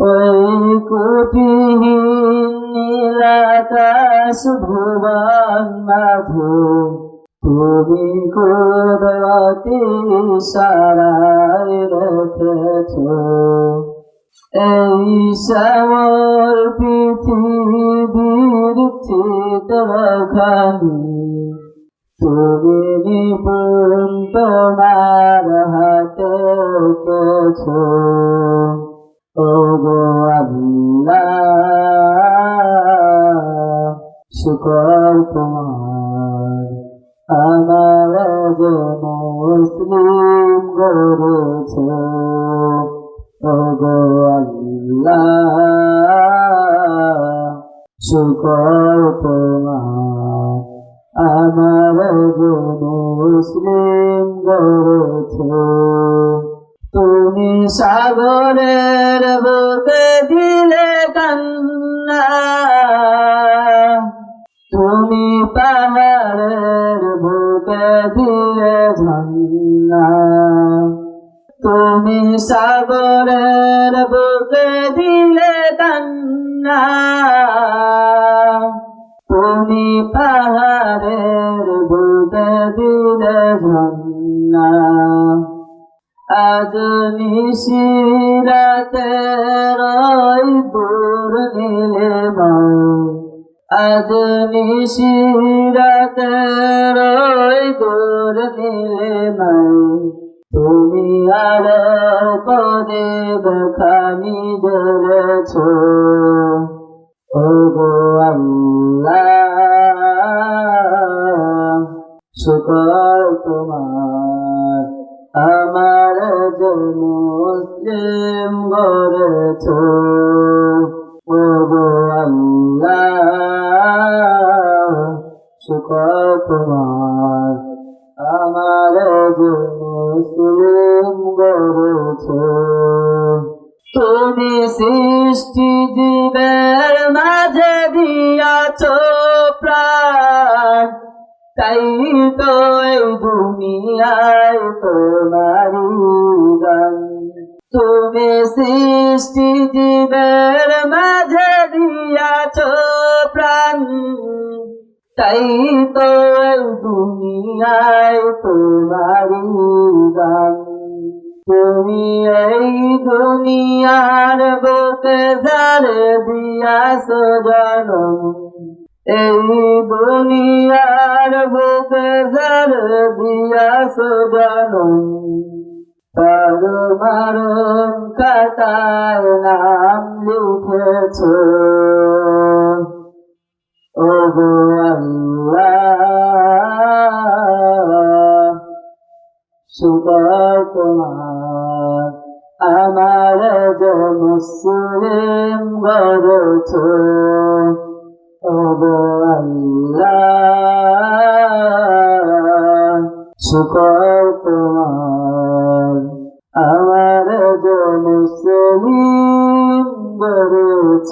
ওই কুটিহীন নীলাকাশ ভুবন মাঝে তুমি কুদরতি সারাই রেখেছ এই শ্যামল পৃথিবীর চিত্রখানি তুমি নিপুণ তোমার হাতে কেছ ও শুকর তোমার আমার যে মুসলিম গড়েছ ও গো আল্লাহ শুকর তোমার আমার যে মুসলিম গড়েছ। তুমি সাগরের বুকে দিলে কান্না দিলে ঝন্না তুমি সাগরের বুকে দিলে কান্না। তুমি পাহাড়ের বুকে দিলে ঝন্না আজ নিশিরাতে রই দূর নীলে আজ নিশিরাতে রই দূর নীলে তুমি আর করে দেখানি জ্বলেছ। ও গো আল্লাহ তোমার, আমার যে মুসলিম গড়েছ। সৃষ্টি জীবের মাঝে দিয়াছ প্রাণ। তাই তো এই দুনিয়ায় তোমারি তুমি সৃষ্টি জীবের মাঝে দিয়াছ প্রাণ। তাই তো এই দুনিয়ায় তোমারি তুমি এই দুনিয়ার এই দুনিয়ার বুকে দিয়াছ জনম তার মারণ কাটায় নাম লিখেছ। ও তোমার আমার। আজ মুসলিম গড়েছ শুকর তোমার আমার যে মুসলিম গড়েছ